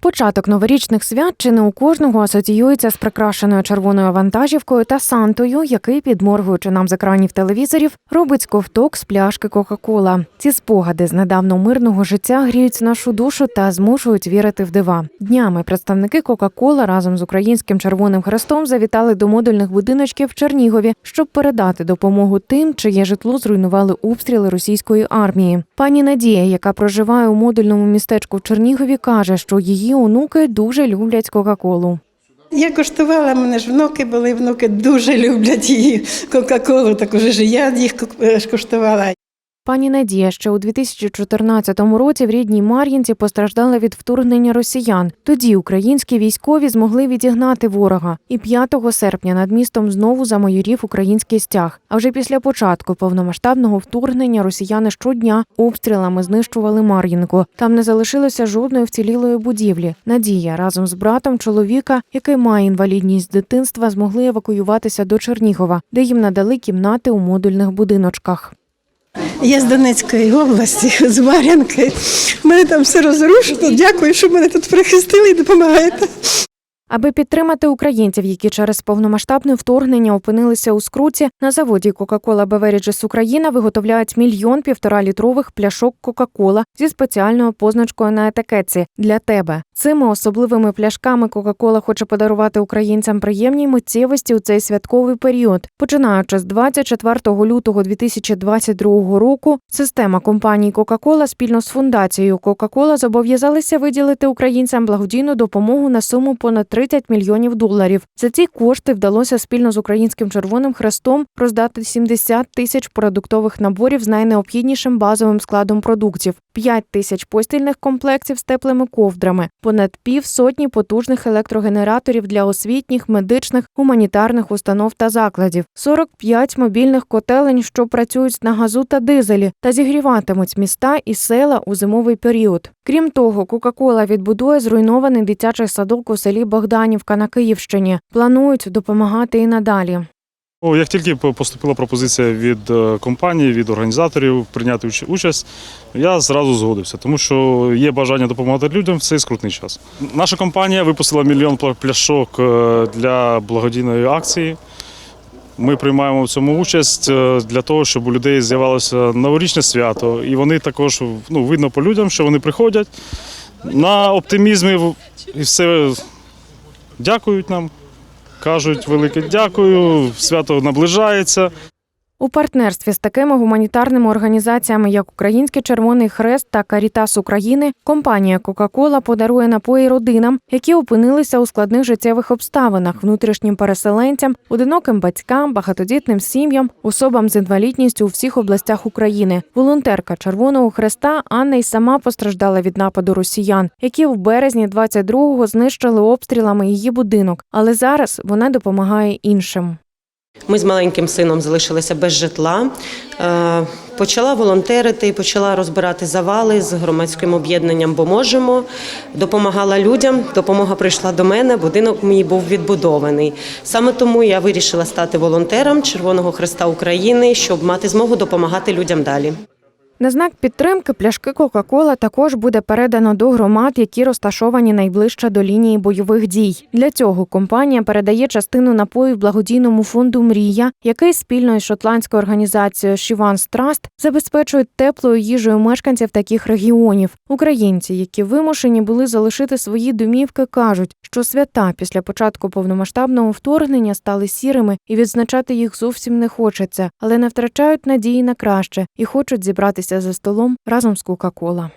Початок новорічних свят чи не у кожного асоціюється з прикрашеною червоною вантажівкою та Сантою, який, підморгуючи нам з екранів телевізорів, робить ковток з пляшки Кока-Кола. Ці спогади з недавно мирного життя гріють нашу душу та змушують вірити в дива. Днями представники Кока-Кола разом з українським Червоним Хрестом завітали до модульних будиночків в Чернігові, щоб передати допомогу тим, чиє житло зруйнували обстріли російської армії. Пані Надія, яка проживає у модульному містечку в Чернігові, каже, що її онуки дуже люблять Кока-Колу. Я коштувала, мене ж внуки були, внуки дуже люблять її Кока-Колу, так уже ж я їх е, коштувала. Пані Надія ще у 2014 році в рідній Мар'їнці постраждала від вторгнення росіян. Тоді українські військові змогли відігнати ворога. І 5 серпня над містом знову замайорів український стяг. А вже після початку повномасштабного вторгнення росіяни щодня обстрілами знищували Мар'їнку. Там не залишилося жодної вцілілої будівлі. Надія разом з братом чоловіка, який має інвалідність з дитинства, змогли евакуюватися до Чернігова, де їм надали кімнати у модульних будиночках. Я з Донецької області, з Мар'янки. У мене там все розрушено. Дякую, що мене тут прихистили і допомагаєте. Аби підтримати українців, які через повномасштабне вторгнення опинилися у скруті, на заводі Coca-Cola Beverages Україна виготовляють мільйон півтора літрових пляшок Coca-Cola зі спеціальною позначкою на етикетці для тебе. Цими особливими пляшками Coca-Cola хоче подарувати українцям приємні миттєвості у цей святковий період. Починаючи з 24 лютого 2022 року, система компанії Coca-Cola спільно з фундацією Coca-Cola зобов'язалися виділити українцям благодійну допомогу на суму понад 30 мільйонів доларів. За ці кошти вдалося спільно з українським Червоним Хрестом роздати 70 тисяч продуктових наборів з найнеобхіднішим базовим складом продуктів, 5 тисяч постільних комплектів з теплими ковдрами, понад пів сотні потужних електрогенераторів для освітніх, медичних, гуманітарних установ та закладів, 45 мобільних котелень, що працюють на газу та дизелі, та зігріватимуть міста і села у зимовий період. Крім того, Кока-Кола відбудує зруйнований дитячий садок у селі Богданівка на Київщині. Планують допомагати і надалі. Як тільки поступила пропозиція від е, компанії, від організаторів прийняти участь, я зразу згодився, тому що є бажання допомагати людям в цей скрутний час. Наша компанія випустила мільйон пляшок е, для благодійної акції. Ми приймаємо в цьому участь е, для того, щоб у людей з'явилося новорічне свято, і вони також ну, видно по людям, що вони приходять на оптимізмі і все дякують нам. Кажуть велике дякую, свято наближається. У партнерстві з такими гуманітарними організаціями, як Український Червоний Хрест та Карітас України, компанія Кока-Кола подарує напої родинам, які опинилися у складних життєвих обставинах, внутрішнім переселенцям, одиноким батькам, багатодітним сім'ям, особам з інвалідністю у всіх областях України. Волонтерка Червоного Хреста Анна й сама постраждала від нападу росіян, які в березні 22-го знищили обстрілами її будинок. Але зараз вона допомагає іншим. Ми з маленьким сином залишилися без житла. Е, Почала волонтерити почала розбирати завали з громадським об'єднанням, бо можемо. Допомагала людям. Допомога прийшла до мене. Будинок мій був відбудований. Саме тому я вирішила стати волонтером Червоного Христа України, щоб мати змогу допомагати людям далі. На знак підтримки пляшки Кока-Кола також буде передано до громад, які розташовані найближче до лінії бойових дій. Для цього компанія передає частину напоїв благодійному фонду Мрія, який спільно із шотландською організацією Шіванс Траст забезпечує теплою їжею мешканців таких регіонів. Українці, які вимушені були залишити свої домівки, кажуть, що свята після початку повномасштабного вторгнення стали сірими і відзначати їх зовсім не хочеться, але не втрачають надії на краще і хочуть зібратися за столом разом з Кока-Кола.